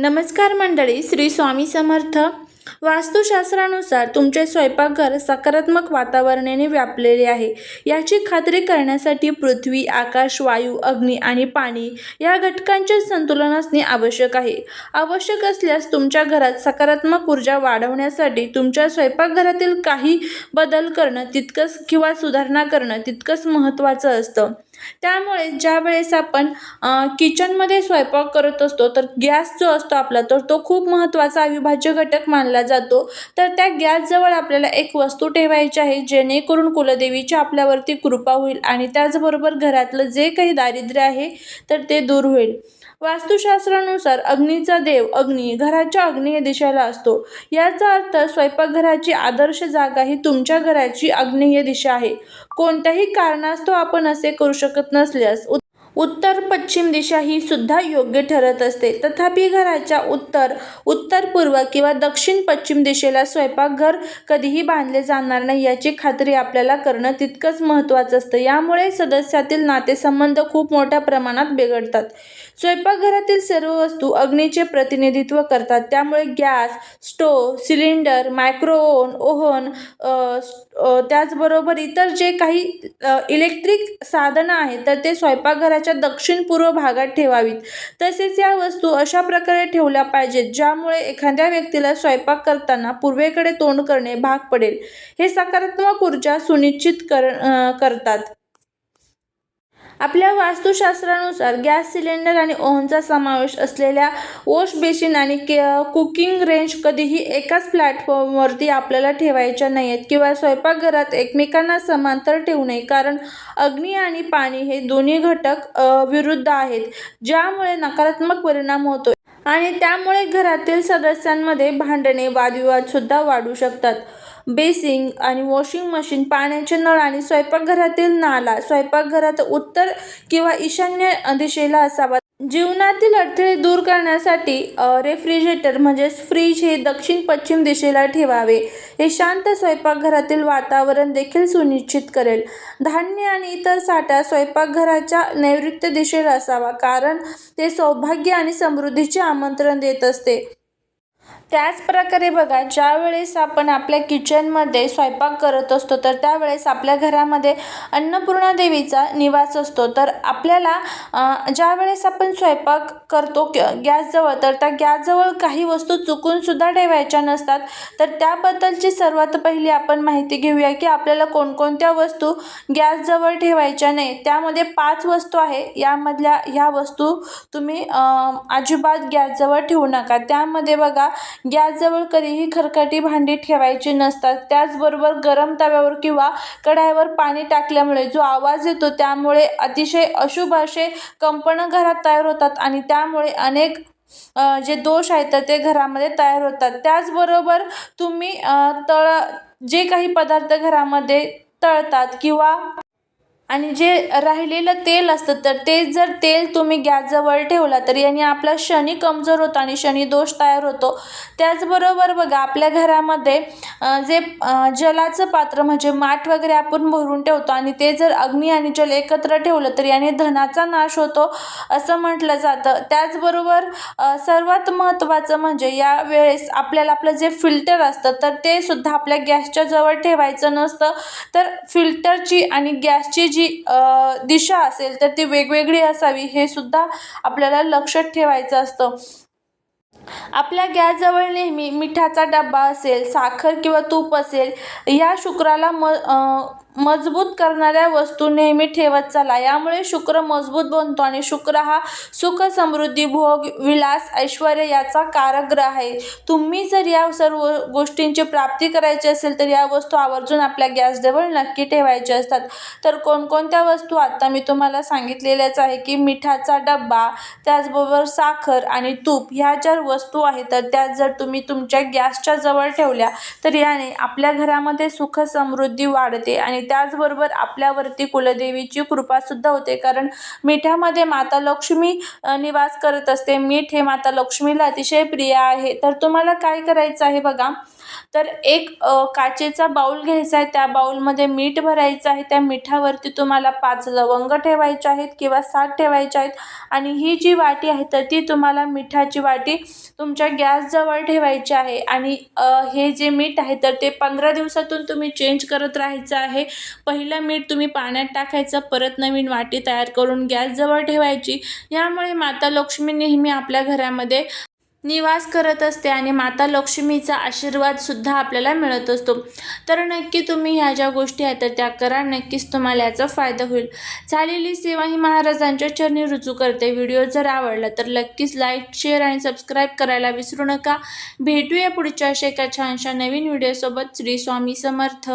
नमस्कार मंडळी श्री स्वामी समर्थ. वास्तुशास्त्रानुसार तुमचे स्वयंपाकघर सकारात्मक वातावरणाने व्यापलेले आहे. याची खात्री करण्यासाठी पृथ्वी आकाश वायू अग्नी आणि पाणी या घटकांचे संतुलन असणे आवश्यक आहे. आवश्यक असल्यास तुमच्या घरात सकारात्मक ऊर्जा वाढवण्यासाठी तुमच्या स्वयंपाकघरातील काही बदल करणं तितकंच किंवा सुधारणा करणं तितकंच महत्त्वाचं असतं. त्यामुळे ज्या वेळेस आपण किचनमध्ये स्वयंपाक करत असतो तर गॅस जो असतो आपला तर तो खूप महत्त्वाचा अविभाज्य घटक मानला जातो. तर त्या गॅसजवळ आपल्याला एक वस्तू ठेवायची आहे जेणेकरून कुलदेवीची आपल्यावरती कृपा होईल आणि त्याचबरोबर घरातलं जे काही दारिद्र्य आहे तर ते दूर होईल. वास्तुशास्त्रानुसार अग्नीचा देव अग्नी घराच्या अग्नेय दिशेला असतो. याचा अर्थ स्वयंपाकघराची आदर्श जागा ही तुमच्या घराची आग्नेय दिशा आहे. कोणत्याही कारणास्तव आपण असे करू शकतो नसल्यास उत- उत्तर पश्चिम दिशा ही सुद्धा योग्य ठरत असते. तथापि घराच्या उत्तर उत्तर पूर्व किंवा दक्षिण पश्चिम दिशेला स्वयंपाकघर कधीही बांधले जाणार नाही याची खात्री आपल्याला करणं तितकंच महत्त्वाचं असतं. यामुळे सदस्यातील नातेसंबंध खूप मोठ्या प्रमाणात बिघडतात. स्वयंपाकघरातील सर्व वस्तू अग्नीचे प्रतिनिधित्व करतात. त्यामुळे gas stove cylinder microwave oven त्याचबरोबर इतर जे काही इलेक्ट्रिक साधनं आहेत तर ते स्वयंपाकघराच्या दक्षिण पूर्व भागात ठेवावीत. तसेच या वस्तू अशा प्रकारे ठेवल्या पाहिजेत ज्यामुळे एखाद्या व्यक्तीला स्वयंपाक करताना पूर्वेकडे तोंड करणे भाग पडेल. हे सकारात्मक ऊर्जा सुनिश्चित कर करतात. आपल्या वास्तुशास्त्रानुसार गॅस सिलेंडर आणि ओव्हनचा समावेश असलेल्या वॉश बेसिन आणि के कुकिंग रेंज कधीही एकाच प्लॅटफॉर्मवरती आपल्याला ठेवायच्या नाही आहेत किंवा स्वयंपाकघरात एकमेकांना समांतर ठेवू नये. कारण अग्नी आणि पाणी हे दोन्ही घटक विरुद्ध आहेत ज्यामुळे नकारात्मक परिणाम होतो आणि त्यामुळे घरातील सदस्यांमध्ये भांडणे वादविवादसुद्धा वाढू शकतात. बेसिंग आणि वॉशिंग मशीन पाण्याचे नळ आणि स्वयंपाकघरातील नाला. स्वयंपाकघरात उत्तर किंवा ईशान्य दिशेला असावा. जीवनातील अडथळे दूर करण्यासाठी रेफ्रिजरेटर म्हणजेच फ्रीज हे दक्षिण पश्चिम दिशेला ठेवावे. हे शांत स्वयंपाकघरातील वातावरण देखील सुनिश्चित करेल. धान्य आणि इतर साठा स्वयंपाकघराच्या नैऋत्य दिशेला असावा कारण ते सौभाग्य आणि समृद्धीचे आमंत्रण देत असते. त्याच प्रकारे बघा ज्या वेळेस आपण आपल्या किचनमध्ये स्वयंपाक करत असतो तर त्यावेळेस आपल्या घरामध्ये अन्नपूर्णा देवीचा निवास असतो. तर आपल्याला ज्यावेळेस ज्या वेळेस आपण स्वयंपाक करतो गॅसजवळ तर त्या गॅसजवळ काही वस्तू चुकूनसुद्धा ठेवायच्या नसतात. तर त्याबद्दलची सर्वात पहिली आपण माहिती घेऊया की आपल्याला कोणकोणत्या वस्तू गॅसजवळ ठेवायच्या नाही. त्यामध्ये पाच वस्तू आहे. यामधल्या ह्या वस्तू तुम्ही अजिबात गॅसजवळ ठेवू नका. त्यामध्ये बघा गॅसजवळ कधीही खरकटी भांडी ठेवायची नसतात. त्याचबरोबर गरम तव्यावर किंवा कढाईवर पाणी टाकल्यामुळे जो आवाज येतो त्यामुळे अतिशय अशुभ असे कंपनं घरात तयार होतात आणि त्यामुळे अनेक जे दोष आहेत तर ते घरामध्ये तयार होतात. त्याचबरोबर तुम्ही तळ जे काही पदार्थ घरामध्ये तळतात किंवा आणि जे राहिलेलं तेल असतं तर ते जर तेल तुम्ही गॅसजवळ ठेवला तर याने आपला शनी कमजोर होतो आणि शनी दोष तयार होतो. त्याचबरोबर बघा आपल्या घरामध्ये जे जलाचं पात्र म्हणजे माठ वगैरे आपण भरून ठेवतो आणि ते जर अग्नी आणि जल एकत्र ठेवलं तर याने धनाचा नाश होतो असं म्हटलं जातं. त्याचबरोबर सर्वात महत्त्वाचं म्हणजे या वेळेस आपल्याला आपलं जे फिल्टर असतं तर ते सुद्धा आपल्या गॅसच्या जवळ ठेवायचं नसतं. तर फिल्टरची आणि गॅसची जी दिशा असेल तर ती वेगवेगळी असावी हे सुद्धा आपल्याला लक्षात ठेवायचं असतं. आपल्या गॅसजवळ नेहमी मिठाचा डबा असेल साखर किंवा तूप असेल या शुक्राला म मजबूत करणाऱ्या वस्तू नेहमी ठेवत चला. यामुळे शुक्र मजबूत बनतो आणि शुक्र हा सुख समृद्धी भोग विलास ऐश्वर याचा कारक ग्रह आहे. तुम्ही जर या सर्व गोष्टींची प्राप्ती करायची असेल तर या वस्तू आवर्जून आपल्या गॅसजवळ नक्की ठेवायच्या असतात. तर कोणकोणत्या वस्तू आता मी तुम्हाला सांगितलेल्याच आहे की मिठाचा डब्बा त्याचबरोबर साखर आणि तूप ह्या ज्या वस्तू आहेत. तर त्या जर तुम्ही तुमच्या गॅसच्या जवळ ठेवल्या तर याने आपल्या घरामध्ये सुख समृद्धी वाढते आणि त्याचबरोबर आपल्यावरती कुलदेवीची कृपासुद्धा होते. कारण मिठामध्ये माता लक्ष्मी निवास करत असते. मीठ हे माता लक्ष्मीला अतिशय प्रिय आहे. तर तुम्हाला काय करायचं आहे बघा? तर एक काचेचा बाऊल घ्यायचा आहे. त्या बाऊलमध्ये मीठ भरायचं आहे. त्या मिठावरती तुम्हाला पाच लवंग ठेवायचे आहेत किंवा सात ठेवायचे आहेत. आणि ही जी वाटी आहे तर ती तुम्हाला मिठाची वाटी तुमच्या गॅसजवळ ठेवायची आहे. आणि हे जे मीठ आहे तर ते पंधरा दिवसातून तुम्ही चेंज करत राहायचं आहे. पहिलं मीठ तुम्ही पाण्यात टाकायचं. परत नवीन वाटी तयार करून गॅसजवळ ठेवायची. यामुळे माता लक्ष्मी नेहमी आपल्या घरामध्ये निवास करत असते आणि माता लक्ष्मीचा आशीर्वादसुद्धा आपल्याला मिळत असतो. तर नक्की तुम्ही ह्या ज्या गोष्टी आहेत तर त्या करा. नक्कीच तुम्हाला याचा फायदा होईल. झालेली सेवा ही महाराजांच्या चरणी रुजू करते. व्हिडिओ जर आवडला तर नक्कीच लाईक शेअर आणि सबस्क्राईब करायला विसरू नका. भेटूया पुढच्या अशा एका छानशा नवीन व्हिडिओसोबत श्री स्वामी समर्थ.